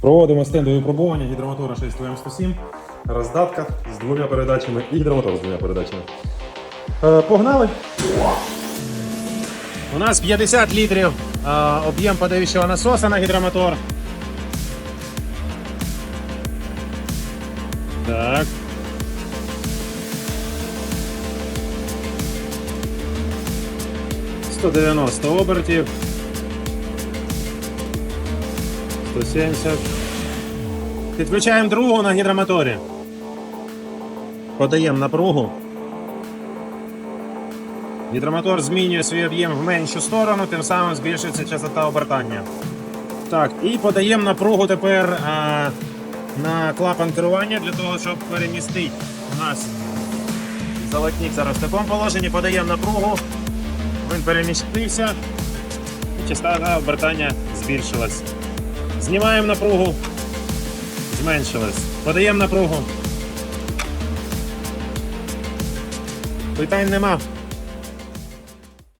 Проводимо стендові випробування гідромотора 6 м107. Роздатка з двома передачами і гідромотор з двома передачами. Е, погнали! У нас 50 літрів е, об'єм подаючого насоса на гідромотор. Так. Сто дев'яносто обертів. 170. Підключаємо другу на гідромоторі. Подаємо напругу. Гідромотор змінює свій об'єм в меншу сторону, тим самим збільшується частота обертання. Так, і подаємо напругу тепер а, на клапан керування для того, щоб перемістити у нас золотник зараз в такому положенні. Подаємо напругу, він перемістився, і частота обертання збільшилась. Знімаємо напругу, зменшилась. Подаємо напругу. Питань нема.